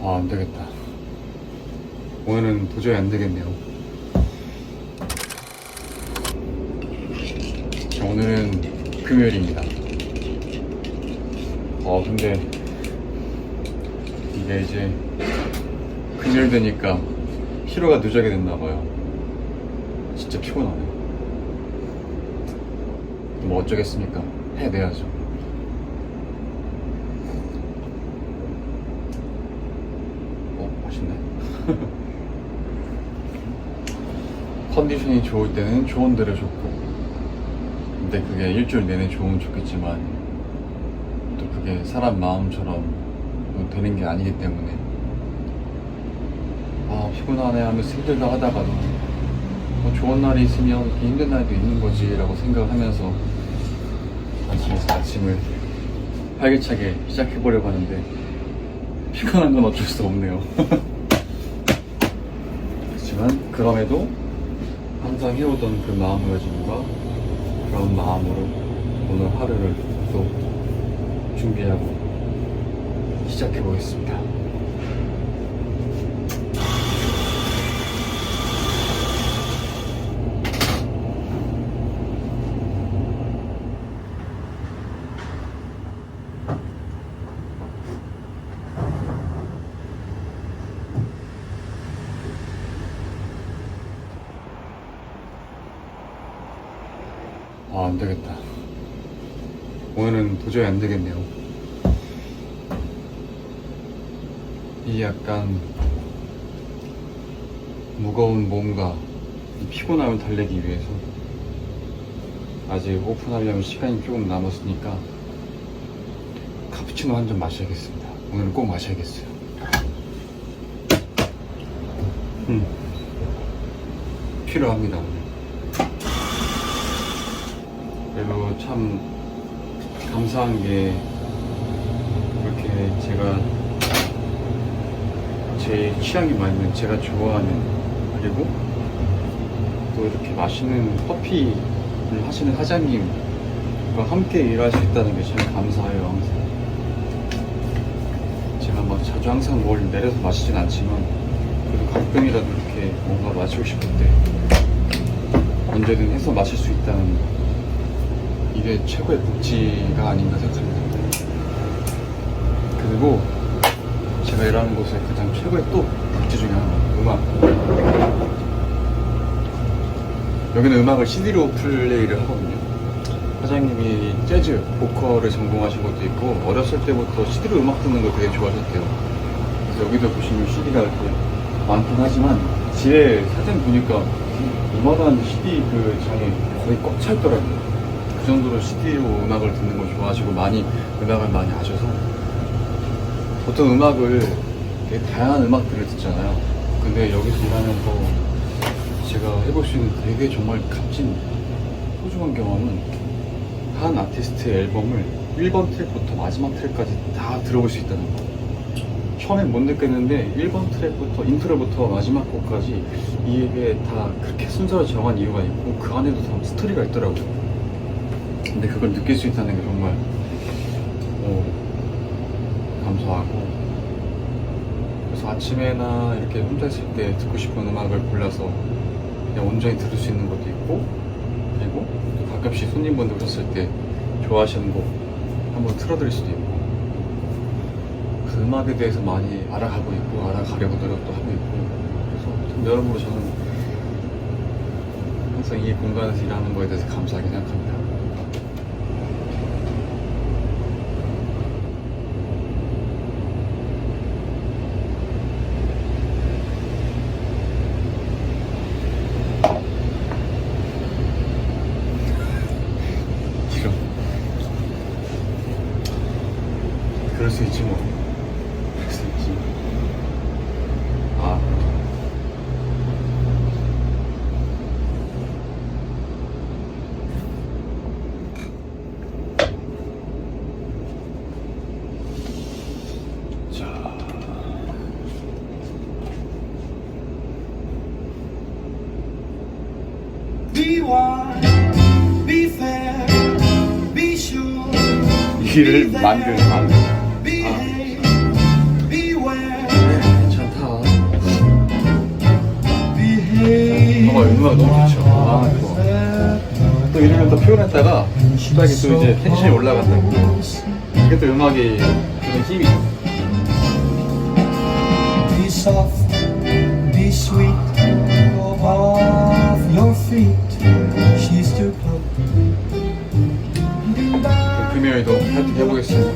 아, 안 되겠다. 오늘은 도저히 안 되겠네요. 자, 오늘은 금요일입니다. 어, 근데 이게 이제 금요일 되니까 피로가 누적이 됐나봐요. 진짜 피곤하네. 뭐 어쩌겠습니까? 해내야죠. 어, 맛있네. 컨디션이 좋을 때는 좋은 대로 좋고, 근데 그게 일주일 내내 좋으면 좋겠지만, 또 그게 사람 마음처럼 또 되는 게 아니기 때문에, 아, 피곤하네 하면서 힘들다 하다가도, 뭐 좋은 날이 있으면 이렇게 힘든 날도 있는 거지라고 생각을 하면서, 아침에서 아침을 활기차게 시작해보려고 하는데, 피곤한 건 어쩔 수 없네요. 그렇지만 그럼에도 항상 해오던 그 마음 가짐과 그런 마음으로 오늘 하루를 또 준비하고 시작해 보겠습니다. 아, 안 되겠다. 오늘은 도저히 안 되겠네요. 이 약간 무거운 몸과 이 피곤함을 달래기 위해서 아직 오픈하려면 시간이 조금 남았으니까 카푸치노 한 잔 마셔야겠습니다. 오늘은 꼭 마셔야겠어요. 음. 필요합니다, 오늘. 그리고 참 감사한 게 이렇게 제가 제 취향이 맞는 제가 좋아하는 그리고 또 이렇게 맛있는 커피를 하시는 사장님과 함께 일할 수 있다는 게 참 감사해요 항상. 제가 막 자주 항상 뭘 내려서 마시진 않지만 그래도 가끔이라도 이렇게 뭔가 마시고 싶을 때 언제든 해서 마실 수 있다는 이게 최고의 복지가 아닌가 생각합니다. 그리고 제가 일하는 곳의 가장 최고의 또 복지 중에 하나, 음악. 여기는 음악을 CD로 플레이를 하거든요. 사장님이 재즈, 보컬을 전공하신 것도 있고, 어렸을 때부터 CD로 음악 듣는 걸 되게 좋아하셨대요. 그래서 여기도 보시면 CD가 이렇게 많긴 하지만, 집에 사진 보니까 이만한 CD 그 장이 거의 꽉 차 있더라고요. 그 정도로 CD로 음악을 듣는 걸 좋아하시고 많이 음악을 많이 하셔서 보통 음악을 되게 다양한 음악들을 듣잖아요. 근데 여기서 일하면서 제가 해볼 수 있는 되게 정말 값진 소중한 경험은 한 아티스트의 앨범을 1번 트랙부터 마지막 트랙까지 다 들어볼 수 있다는 거. 처음엔 못 느꼈는데 1번 트랙부터 인트로부터 마지막 곡까지 이게 다 그렇게 순서를 정한 이유가 있고 그 안에도 다 스토리가 있더라고요. 근데 그걸 느낄 수 있다는 게 정말 어, 감사하고. 그래서 아침에나 이렇게 혼자 있을 때 듣고 싶은 음악을 골라서 그냥 온전히 들을 수 있는 것도 있고 그리고 또 가끔씩 손님분들 오셨을 때 좋아하시는 곡 한번 틀어드릴 수도 있고. 그 음악에 대해서 많이 알아가고 있고 알아가려고 노력도 하고 있고. 그래서 좀 여러모로 저는 항상 이 공간에서 일하는 거에 대해서 감사하게 생각합니다. Be one, be fair, be sure. 이를 만든 만든. Behave, beware, 괜찮다. behave. 뭔가 음악 너무 좋죠. 아, 이거. 또 이러면 또 표현했다가 갑자기 또 이제 텐션이 올라간다고. 이게 또 음악이 주는 힘이. Be soft, be sweet, go off your feet. 해보겠습니다.